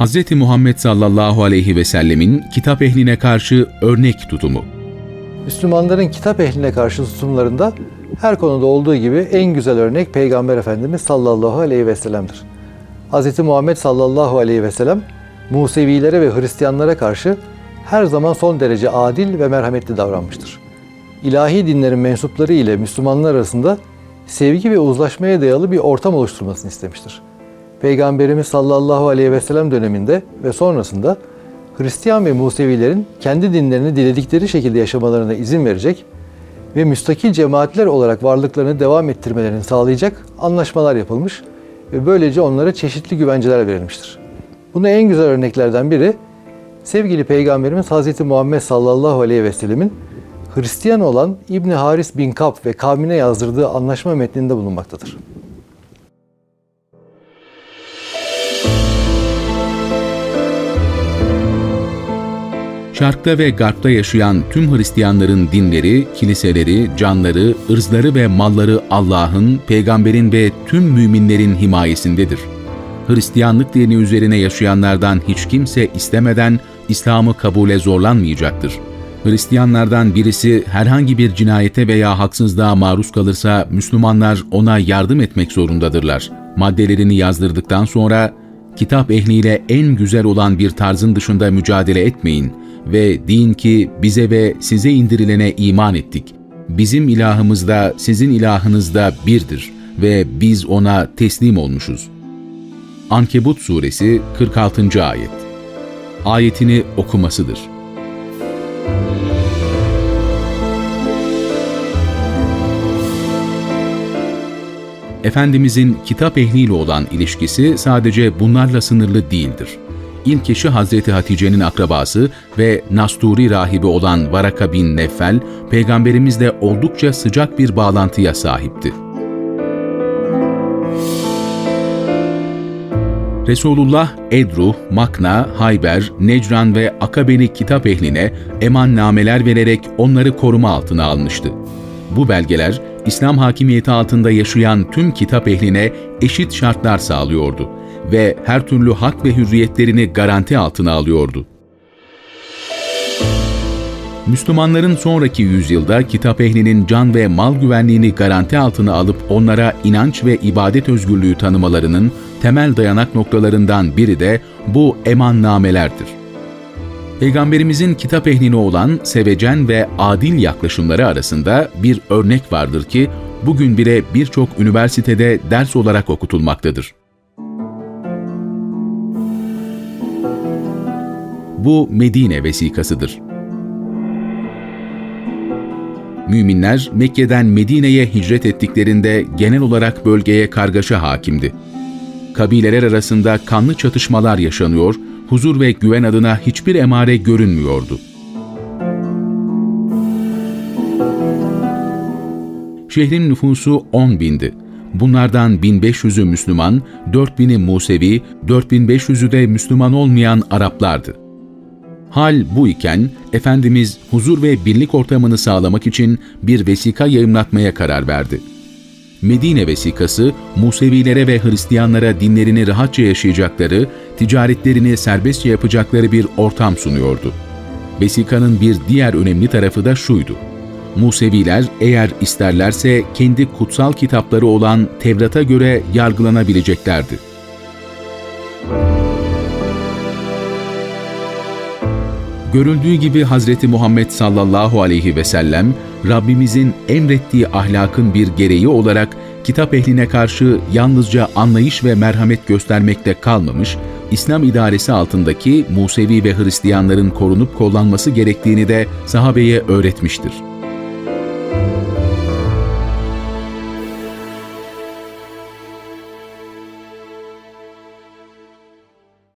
Hz. Muhammed sallallahu aleyhi ve sellemin kitap ehline karşı örnek tutumu. Müslümanların kitap ehline karşı tutumlarında her konuda olduğu gibi en güzel örnek Peygamber Efendimiz sallallahu aleyhi ve sellem'dir. Hz. Muhammed sallallahu aleyhi ve sellem Musevilere ve Hristiyanlara karşı her zaman son derece adil ve merhametli davranmıştır. İlahi dinlerin mensupları ile Müslümanlar arasında sevgi ve uzlaşmaya dayalı bir ortam oluşturmasını istemiştir. Peygamberimiz sallallahu aleyhi ve sellem döneminde ve sonrasında Hristiyan ve Musevilerin kendi dinlerini diledikleri şekilde yaşamalarına izin verecek ve müstakil cemaatler olarak varlıklarını devam ettirmelerini sağlayacak anlaşmalar yapılmış ve böylece onlara çeşitli güvenceler verilmiştir. Buna en güzel örneklerden biri sevgili Peygamberimiz Hz. Muhammed sallallahu aleyhi ve sellemin Hristiyan olan İbni Haris bin Kab ve kavmine yazdırdığı anlaşma metninde bulunmaktadır. Şarkta ve Garp'ta yaşayan tüm Hristiyanların dinleri, kiliseleri, canları, ırzları ve malları Allah'ın, peygamberin ve tüm müminlerin himayesindedir. Hristiyanlık dini üzerine yaşayanlardan hiç kimse istemeden İslam'ı kabule zorlanmayacaktır. Hristiyanlardan birisi herhangi bir cinayete veya haksızlığa maruz kalırsa Müslümanlar ona yardım etmek zorundadırlar. Maddelerini yazdırdıktan sonra kitap ehliyle en güzel olan bir tarzın dışında mücadele etmeyin ve deyin ki bize ve size indirilene iman ettik. Bizim ilahımız da sizin ilahınız da birdir ve biz ona teslim olmuşuz. Ankebut Suresi 46. Ayet Ayetini okumasıdır. Efendimizin kitap ehliyle olan ilişkisi sadece bunlarla sınırlı değildir. İlk eşi Hazreti Hatice'nin akrabası ve Nasturi rahibi olan Varaka bin Neffel, peygamberimizle oldukça sıcak bir bağlantıya sahipti. Resulullah, Edruh, Makna, Hayber, Necran ve Akabe'li kitap ehline emannameler vererek onları koruma altına almıştı. Bu belgeler, İslam hakimiyeti altında yaşayan tüm kitap ehline eşit şartlar sağlıyordu ve her türlü hak ve hürriyetlerini garanti altına alıyordu. Müslümanların sonraki yüzyılda kitap ehlinin can ve mal güvenliğini garanti altına alıp onlara inanç ve ibadet özgürlüğü tanımalarının temel dayanak noktalarından biri de bu emannamelerdir. Peygamberimizin kitap ehline olan sevecen ve adil yaklaşımları arasında bir örnek vardır ki bugün bile birçok üniversitede ders olarak okutulmaktadır. Bu Medine vesikasıdır. Müminler Mekke'den Medine'ye hicret ettiklerinde genel olarak bölgeye kargaşa hakimdi. Kabileler arasında kanlı çatışmalar yaşanıyor, huzur ve güven adına hiçbir emare görünmüyordu. Şehrin nüfusu 10 bindi. Bunlardan 1500'ü Müslüman, 4000'i Musevi, 4500'ü de Müslüman olmayan Araplardı. Hal bu iken Efendimiz huzur ve birlik ortamını sağlamak için bir vesika yayımlatmaya karar verdi. Medine vesikası, Musevilere ve Hristiyanlara dinlerini rahatça yaşayacakları, ticaretlerini serbestçe yapacakları bir ortam sunuyordu. Vesikanın bir diğer önemli tarafı da şuydu. Museviler eğer isterlerse kendi kutsal kitapları olan Tevrat'a göre yargılanabileceklerdi. Görüldüğü gibi Hazreti Muhammed sallallahu aleyhi ve sellem Rabbimizin emrettiği ahlakın bir gereği olarak kitap ehline karşı yalnızca anlayış ve merhamet göstermekte kalmamış, İslam idaresi altındaki Musevi ve Hristiyanların korunup kollanması gerektiğini de sahabeye öğretmiştir.